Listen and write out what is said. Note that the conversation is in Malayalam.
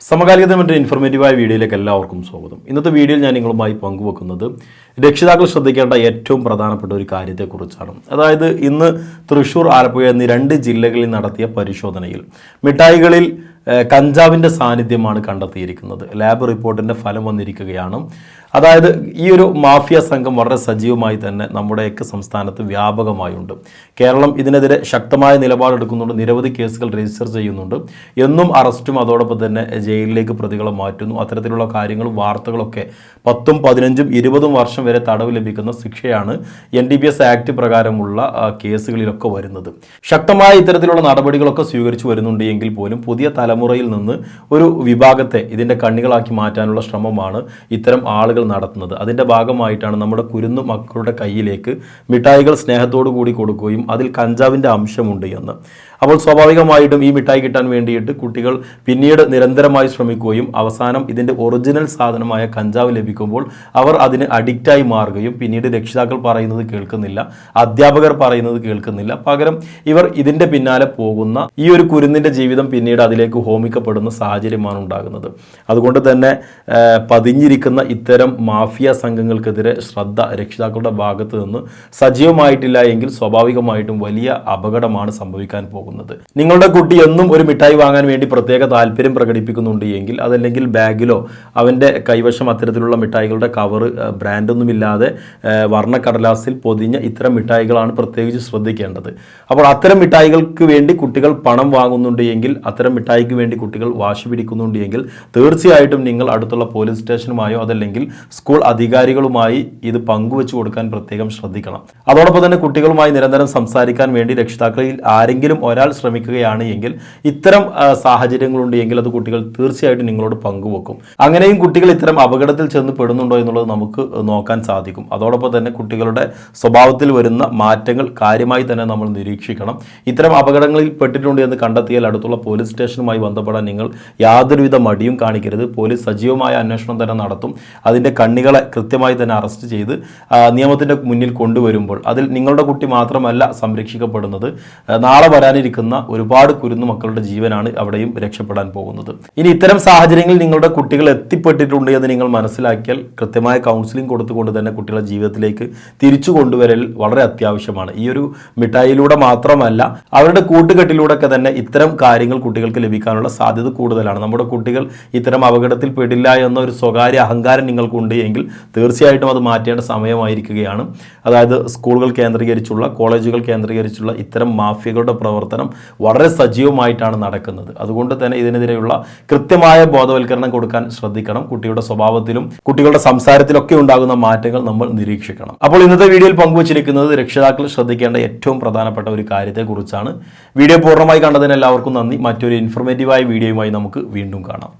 സമകാലികത മറ്റൊരു ഇൻഫോർമേറ്റീവായ വീഡിയോയിലേക്ക് എല്ലാവർക്കും സ്വാഗതം. ഇന്നത്തെ വീഡിയോയിൽ ഞാൻ നിങ്ങളുമായി പങ്കുവെക്കുന്നത് രക്ഷിതാക്കൾ ശ്രദ്ധിക്കേണ്ട ഏറ്റവും പ്രധാനപ്പെട്ട ഒരു കാര്യത്തെക്കുറിച്ചാണ്. അതായത് ഇന്ന് തൃശ്ശൂർ ആലപ്പുഴ എന്നീ രണ്ട് ജില്ലകളിൽ നടത്തിയ പരിശോധനയിൽ മിഠായികളിൽ കഞ്ചാവിന്റെ സാന്നിധ്യമാണ് കണ്ടെത്തിയിരിക്കുന്നത്. ലാബ് റിപ്പോർട്ടിന്റെ ഫലം വന്നിരിക്കുകയാണ്. അതായത് ഈ ഒരു മാഫിയ സംഘം വളരെ സജീവമായി തന്നെ നമ്മുടെയൊക്കെ സംസ്ഥാനത്ത് വ്യാപകമായുണ്ട്. കേരളം ഇതിനെതിരെ ശക്തമായ നിലപാടെടുക്കുന്നുണ്ട്. നിരവധി കേസുകൾ രജിസ്റ്റർ ചെയ്യുന്നുണ്ട്. എന്നും അറസ്റ്റും അതോടൊപ്പം തന്നെ ജയിലിലേക്ക് പ്രതികളെ മാറ്റുന്നു. അത്തരത്തിലുള്ള കാര്യങ്ങളും വാർത്തകളൊക്കെ പത്തും പതിനഞ്ചും ഇരുപതും വർഷം വരെ തടവ് ലഭിക്കുന്ന ശിക്ഷയാണ് N D P S act പ്രകാരമുള്ള കേസുകളിലൊക്കെ വരുന്നത്. ശക്തമായ ഇത്തരത്തിലുള്ള നടപടികളൊക്കെ സ്വീകരിച്ചു വരുന്നുണ്ട് എങ്കിൽ പോലും പുതിയ തലമുറയിൽ നിന്ന് ഒരു വിഭാഗത്തെ ഇതിന്റെ കണ്ണികളാക്കി മാറ്റാനുള്ള ശ്രമമാണ് ഇത്തരം ആളുകൾ നടത്തുന്നത്. അതിന്റെ ഭാഗമായിട്ടാണ് നമ്മുടെ കുരുന്നു മക്കളുടെ കയ്യിലേക്ക് മിഠായികൾ സ്നേഹത്തോടു കൂടി കൊടുക്കുകയും അതിൽ കഞ്ചാവിന്റെ അംശമുണ്ട് എന്ന്. അപ്പോൾ സ്വാഭാവികമായിട്ടും ഈ മിഠായി കിട്ടാൻ വേണ്ടിയിട്ട് കുട്ടികൾ പിന്നീട് നിരന്തരമായി ശ്രമിക്കുകയും അവസാനം ഇതിന്റെ ഒറിജിനൽ സാധനമായ കഞ്ചാവ് ലഭിക്കുമ്പോൾ അവർ അതിന് അഡിക്റ്റായി മാറുകയും പിന്നീട് രക്ഷിതാക്കൾ പറയുന്നത് കേൾക്കുന്നില്ല അധ്യാപകർ പറയുന്നത് കേൾക്കുന്നില്ല. പകരം ഇവർ ഇതിന്റെ പിന്നാലെ പോകുന്ന ഈ ഒരു കുരുന്നിന്റെ ജീവിതം പിന്നീട് അതിലേക്ക് ഹോമിക്കപ്പെടുന്ന സാഹചര്യമാണ് ഉണ്ടാകുന്നത്. അതുകൊണ്ട് തന്നെ പതിഞ്ഞിരിക്കുന്ന ഇത്തരം മാഫിയ സംഘങ്ങൾക്കെതിരെ ശ്രദ്ധ രക്ഷിതാക്കളുടെ ഭാഗത്ത് നിന്ന് സജീവമായിട്ടില്ല എങ്കിൽ സ്വാഭാവികമായിട്ടും വലിയ അപകടമാണ് സംഭവിക്കാൻ പോകുന്നത്. നിങ്ങളുടെ കുട്ടി എന്നും ഒരു മിഠായി വാങ്ങാൻ വേണ്ടി പ്രത്യേക താല്പര്യം പ്രകടിപ്പിക്കുന്നുണ്ട് എങ്കിൽ അതല്ലെങ്കിൽ ബാഗിലോ അവന്റെ കൈവശം അത്തരത്തിലുള്ള മിഠായികളുടെ കവർ ബ്രാൻഡൊന്നുമില്ലാതെ വർണക്കടലാസിൽ പൊതിഞ്ഞ ഇത്തരം മിഠായികളാണ് പ്രത്യേകിച്ച് ശ്രദ്ധിക്കേണ്ടത്. അപ്പോൾ അത്തരം മിഠായികൾക്ക് വേണ്ടി കുട്ടികൾ പണം വാങ്ങുന്നുണ്ട് എങ്കിൽ അത്തരം മിഠായിക്ക് വേണ്ടി കുട്ടികൾ വാശി പിടിക്കുന്നുണ്ട് എങ്കിൽ തീർച്ചയായിട്ടും നിങ്ങൾ അടുത്തുള്ള പോലീസ് സ്റ്റേഷനുമായോ അതല്ലെങ്കിൽ സ്കൂൾ അധികാരികളുമായി ഇത് പങ്കുവെച്ചു കൊടുക്കാൻ പ്രത്യേകം ശ്രദ്ധിക്കണം. അതോടൊപ്പം തന്നെ കുട്ടികളുമായി നിരന്തരം സംസാരിക്കാൻ വേണ്ടി രക്ഷിതാക്കളിൽ ആരെങ്കിലും ഒരാൾ ശ്രമിക്കുകയാണ് എങ്കിൽ ഇത്തരം സാഹചര്യങ്ങളുണ്ട് എങ്കിൽ അത് കുട്ടികൾ തീർച്ചയായിട്ടും നിങ്ങളോട് പങ്കുവെക്കും. അങ്ങനെയും കുട്ടികൾ ഇത്തരം അപകടത്തിൽ ചെന്ന് പെടുന്നുണ്ടോ എന്നുള്ളത് നമുക്ക് നോക്കാൻ സാധിക്കും. അതോടൊപ്പം തന്നെ കുട്ടികളുടെ സ്വഭാവത്തിൽ വരുന്ന മാറ്റങ്ങൾ കാര്യമായി തന്നെ നമ്മൾ നിരീക്ഷിക്കണം. ഇത്തരം അപകടങ്ങളിൽ പെട്ടിട്ടുണ്ട് എന്ന് കണ്ടെത്തിയാൽ അടുത്തുള്ള പോലീസ് സ്റ്റേഷനുമായി ബന്ധപ്പെടാൻ നിങ്ങൾ യാതൊരുവിധ മടിയും കാണിക്കരുത്. പോലീസ് സജീവമായ അന്വേഷണം തന്നെ നടത്തും. അതിന്റെ കണ്ണികളെ കൃത്യമായി തന്നെ അറസ്റ്റ് ചെയ്ത് നിയമത്തിന്റെ മുന്നിൽ കൊണ്ടുവരുമ്പോൾ അതിൽ നിങ്ങളുടെ കുട്ടി മാത്രമല്ല സംരക്ഷിക്കപ്പെടുന്നത്. നാളെ വരാനിരിക്കുന്ന ഒരുപാട് കുരുന്നു മക്കളുടെ ജീവനാണ് അവിടെയും രക്ഷപ്പെടാൻ പോകുന്നത്. ഇനി ഇത്തരം സാഹചര്യങ്ങളിൽ നിങ്ങളുടെ കുട്ടികൾ എത്തിപ്പെട്ടിട്ടുണ്ട് എന്ന് നിങ്ങൾ മനസ്സിലാക്കിയാൽ കൃത്യമായ കൗൺസിലിംഗ് കൊടുത്തുകൊണ്ട് തന്നെ കുട്ടികളുടെ ജീവിതത്തിലേക്ക് തിരിച്ചു കൊണ്ടുവരൽ വളരെ അത്യാവശ്യമാണ്. ഈ ഒരു മിഠായിലൂടെ മാത്രമല്ല അവരുടെ കൂട്ടുകെട്ടിലൂടെ ഒക്കെ തന്നെ ഇത്തരം കാര്യങ്ങൾ കുട്ടികൾക്ക് ലഭിക്കാനുള്ള സാധ്യത കൂടുതലാണ്. നമ്മുടെ കുട്ടികൾ ഇത്തരം അപകടത്തിൽ പെടില്ല എന്ന ഒരു സ്വകാര്യ അഹങ്കാരം നിങ്ങൾക്കുണ്ട് എങ്കിൽ തീർച്ചയായിട്ടും അത് മാറ്റേണ്ട സമയമായിരിക്കുകയാണ്. അതായത് സ്കൂളുകൾ കേന്ദ്രീകരിച്ചുള്ള കോളേജുകൾ കേന്ദ്രീകരിച്ചുള്ള ഇത്തരം മാഫിയകളുടെ പ്രവർത്തനം വളരെ സജീവമായിട്ടാണ് നടക്കുന്നത്. അതുകൊണ്ട് തന്നെ ഇതിനെതിരെയുള്ള കൃത്യമായ ബോധവൽക്കരണം കൊടുക്കാൻ ശ്രദ്ധിക്കണം. കുട്ടിയുടെ സ്വഭാവത്തിലും കുട്ടികളുടെ സംസാരത്തിലൊക്കെ ഉണ്ടാകുന്ന മാറ്റങ്ങൾ നമ്മൾ നിരീക്ഷിക്കണം. അപ്പോൾ ഇന്നത്തെ വീഡിയോയിൽ പങ്കുവച്ചിരിക്കുന്നത് രക്ഷിതാക്കൾ ശ്രദ്ധിക്കേണ്ട ഏറ്റവും പ്രധാനപ്പെട്ട ഒരു കാര്യത്തെക്കുറിച്ചാണ്. വീഡിയോ പൂർണമായി കണ്ടതിന് എല്ലാവർക്കും നന്ദി. മറ്റൊരു ഇൻഫോർമേറ്റീവായ വീഡിയോയുമായി നമുക്ക് വീണ്ടും കാണാം.